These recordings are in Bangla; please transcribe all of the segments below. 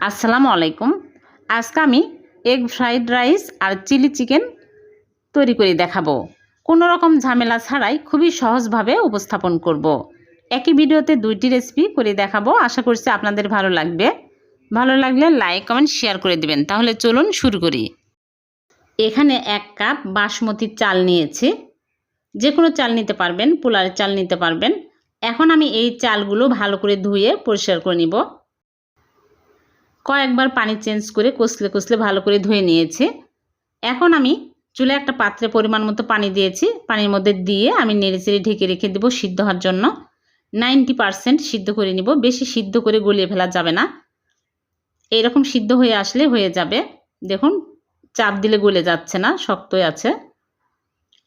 আসসালামু আলাইকুম। আজকে আমি এগ ফ্রাইড রাইস আর চিলি চিকেন তৈরি করে দেখাবো। কোনো রকম ঝামেলা ছাড়াই খুবই সহজভাবে উপস্থাপন করব। একই ভিডিওতে দুইটি রেসিপি করে দেখাবো। আশা করছি আপনাদের ভালো লাগবে। ভালো লাগলে লাইক কমেন্ট শেয়ার করে দিবেন। তাহলে চলুন শুরু করি। এখানে এক কাপ বাসমতি চাল নিয়েছি। যে কোনো চাল নিতে পারবেন পোলার চাল নিতে পারবেন। এখন আমি এই চালগুলো ভালো করে ধুয়ে পরিষ্কার করে নিব। কয়েকবার পানি চেঞ্জ করে কষলে কষলে ভালো করে ধুয়ে নিয়েছি। এখন আমি চুলে একটা পাত্রে পরিমাণ মতো পানি দিয়েছি। পানির মধ্যে দিয়ে আমি নেড়েচেড়ে ঢেকে রেখে দেবো সিদ্ধ হওয়ার জন্য। নাইনটি পারসেন্ট সিদ্ধ করে নিব। বেশি সিদ্ধ করে গলিয়ে ফেলা যাবে না। এইরকম সিদ্ধ হয়ে আসলে হয়ে যাবে। দেখুন, চাপ দিলে গলে যাচ্ছে না, শক্তই আছে।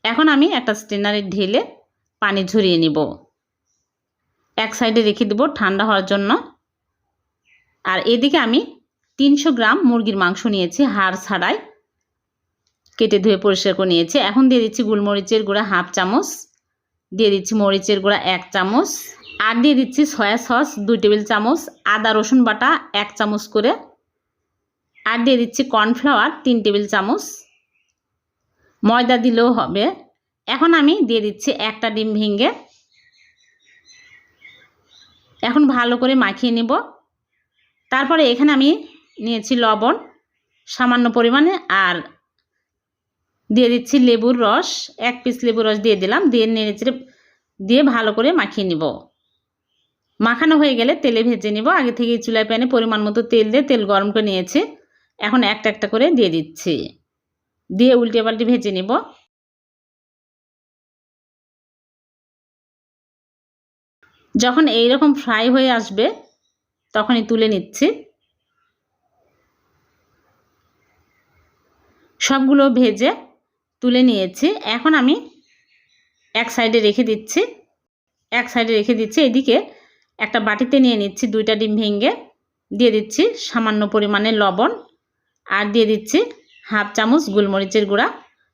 এখন আমি একটা স্টেনারে ঢেলে পানি ঝরিয়ে নিব। এক সাইডে রেখে দেবো ঠান্ডা হওয়ার জন্য। আর এদিকে আমি তিনশো গ্রাম মুরগির মাংস নিয়েছি, হাড় ছাড়াই। কেটে ধুয়ে পরিষ্কার করে নিয়েছি। এখন দিয়ে দিচ্ছি গোলমরিচের গুঁড়া হাফ চামচ, দিয়ে দিচ্ছি মরিচের গুঁড়া এক চামচ, আর দিয়ে দিচ্ছি সয়া সস দুই টেবিল চামচ, আদা রসুন বাটা এক চামচ করে, আর দিয়ে দিচ্ছি কর্নফ্লাওয়ার তিন টেবিল চামচ। ময়দা দিলেও হবে। এখন আমি দিয়ে দিচ্ছি একটা ডিম ভেঙে। এখন ভালো করে মাখিয়ে নেব। তারপরে এখানে আমি নিয়েছি লবণ, সামান্য পরিমাণে, আর দিয়ে দিচ্ছি লেবুর রস। এক পিস লেবুর রস দিয়ে দিলাম, দিয়ে নেড়েচেড়ে দিয়ে ভালো করে মাখিয়ে নিব। মাখানো হয়ে গেলে তেলে ভেজে নিব। আগে থেকে চুলায় প্যানে পরিমাণ মতো তেল দিয়ে তেল গরম করে নিয়েছি। এখন একটা একটা করে দিয়ে দিচ্ছি। দিয়ে উল্টে পাল্টে ভেজে নিব। যখন এই রকম ফ্রাই হয়ে আসবে তখনই তুলে নিচ্ছি। সবগুলো ভেজে তুলে নিয়েছি। এখন আমি এক সাইডে রেখে দিচ্ছি। এক সাইডে রেখে দিচ্ছি। এদিকে একটা বাটিতে নিয়ে নিচ্ছি, দুইটা ডিম ভেঙে। দিয়ে দিচ্ছি সামান্য পরিমাণে লবণ। আর দিয়ে দিচ্ছি হাফ চামচ গোলমরিচের গুঁড়া।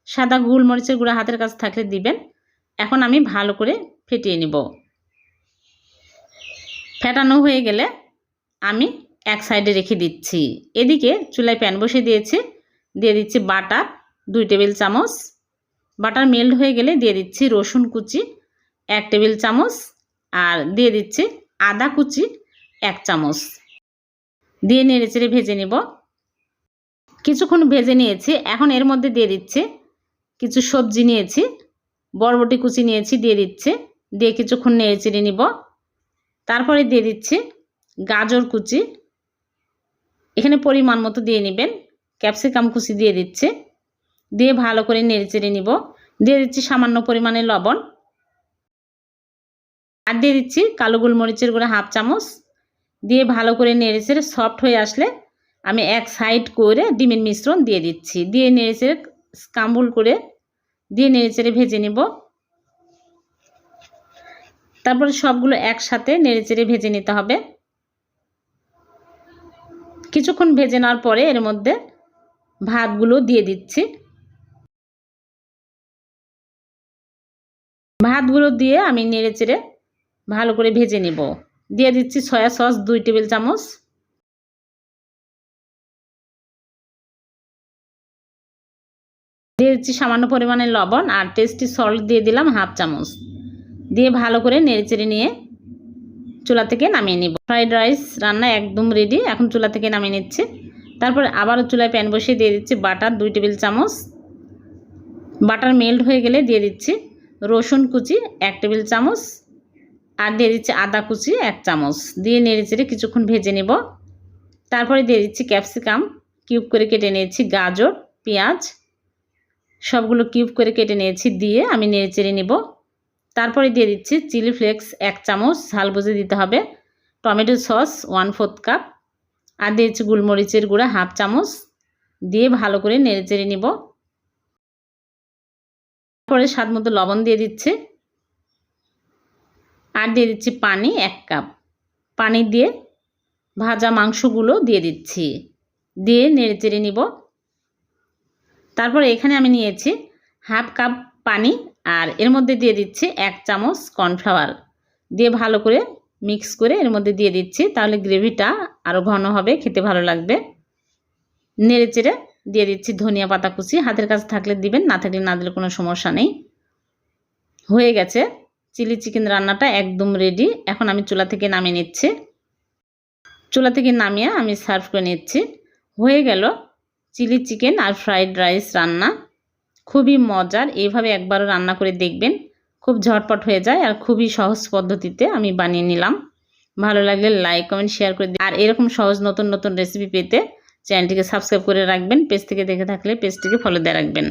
সাদা গোলমরিচের গুঁড়া হাতের কাছে থাকলে দিবেন। এখন আমি ভালো করে ফেটিয়ে নিব। ফেটানো হয়ে গেলে আমি এক সাইডে রেখে দিচ্ছি। এদিকে চুলায় প্যান বসে দিয়েছি। দিয়ে দিচ্ছি বাটার, দুই টেবিল চামচ। বাটার মেল্ট হয়ে গেলে দিয়ে দিচ্ছি রসুন কুচি, এক টেবিল চামচ। আর দিয়ে দিচ্ছি আদা কুচি, এক চামচ। দিয়ে নেড়ে চেড়ে ভেজে নেব। কিছুক্ষণ ভেজে নিয়েছি। এখন এর মধ্যে দিয়ে দিচ্ছি কিছু সবজি নিয়েছি। বরবটি কুচি নিয়েছি, দিয়ে দিচ্ছে। দিয়ে কিছুক্ষণ নেড়ে চেড়ে নিব। তারপরে দিয়ে দিচ্ছি গাজর কুচি। এখানে পরিমাণ মতো দিয়ে নেবেন। ক্যাপসিকাম কুচি দিয়ে দিচ্ছে। দিয়ে ভালো করে নেড়ে চেড়ে নিব। দিয়ে দিচ্ছি সামান্য পরিমাণে লবণ। আর দিয়ে দিচ্ছি কালো গোলমরিচের গুঁড়া হাফ চামচ। দিয়ে ভালো করে নেড়ে চেড়ে সফট হয়ে আসলে আমি এক সাইড করে ডিমের মিশ্রণ দিয়ে দিচ্ছি। দিয়ে নেড়ে চেড়ে স্কাম্বুল করে দিয়ে নেড়ে চেড়ে ভেজে নিব। তারপরে সবগুলো একসাথে নেড়ে চেড়ে ভেজে নিতে হবে। কিছুক্ষণ ভেজে নেওয়ার পরে এর মধ্যে ভাতগুলো দিয়ে দিচ্ছি। ভাতগুলো দিয়ে আমি নেড়ে চেড়ে ভালো করে ভেজে নিব। দিয়ে দিচ্ছি সয়া সস দুই টেবিল চামচ। দিয়ে দিচ্ছি সামান্য পরিমাণে লবণ আর টেস্টি সল্ট দিয়ে দিলাম হাফ চামচ। দিয়ে ভালো করে নেড়ে চেড়ে নিয়ে চুলা থেকে নামিয়ে নিব। ফ্রাইড রাইস রান্না একদম রেডি এখন চুলা থেকে নামিয়ে নিচ্ছে। তারপর আবারও চুলায় প্যান বসিয়ে দিয়ে দিচ্ছি বাটার, দুই টেবিল চামচ। বাটার মেল্ট হয়ে গেলে দিয়ে দিচ্ছি রসুন কুচি, এক টেবিল চামচ। আর দিয়ে দিচ্ছি আদা কুচি, এক চামচ। দিয়ে নেড়ে চেড়ে কিছুক্ষণ ভেজে নেব। তারপরে দিয়ে দিচ্ছি ক্যাপসিকাম কিউব করে কেটে নিয়েছি গাজর, পেঁয়াজ। সবগুলো কিউব করে কেটে নিয়েছি, দিয়ে আমি নেড়ে চেড়ে নেব। তারপরে দিয়ে দিচ্ছি চিলি ফ্লেক্স এক চামচ, ঝাল বুঝে দিতে হবে। Tomato sauce one fourth cup আর দিয়েছি গোলমরিচের গুঁড়া হাফ চামচ। দিয়ে ভালো করে নেড়ে চেড়ে নিব। তারপরে স্বাদ মতো লবণ দিয়ে দিচ্ছি। আর দিয়ে দিচ্ছি পানি এক কাপ পানি দিয়ে ভাজা মাংসগুলো দিয়ে দিচ্ছি। দিয়ে নেড়ে চেড়ে নিব। তারপরে এখানে আমি নিয়েছি হাফ কাপ পানি। আর এর মধ্যে দিয়ে দিচ্ছি এক চামচ কর্নফ্লাওয়ার। দিয়ে ভালো করে মিক্স করে এর মধ্যে দিয়ে দিচ্ছি, তাহলে গ্রেভিটা আরও ঘন হবে, খেতে ভালো লাগবে। নেড়ে চেড়ে দিয়ে দিচ্ছি ধনিয়া পাতা কুচি। হাতের কাছে থাকলে দিবেন, না থাকলে না দিলে কোনো সমস্যা নেই। হয়ে গেছে। চিলি চিকেন রান্নাটা একদম রেডি এখন আমি চুলা থেকে নামিয়ে নিচ্ছি। চুলা থেকে নামিয়ে আমি সার্ভ করে নিচ্ছি। হয়ে গেল চিলি চিকেন আর ফ্রাইড রাইস রান্না। খুবই মজার। এইভাবে একবারও রান্না করে দেখবেন। খুব ঝটপট হয়ে যায় আর খুবই সহজ পদ্ধতিতে আমি বানিয়ে নিলাম। ভালো লাগলে লাইক, কমেন্ট, শেয়ার করে দিন। আর এরকম সহজ নতুন নতুন রেসিপি পেতে চ্যানেলটিকে সাবস্ক্রাইব করে রাখবেন। পেজ থেকে দেখে থাকলে পেজটিকে ফলো দিয়ে রাখবেন।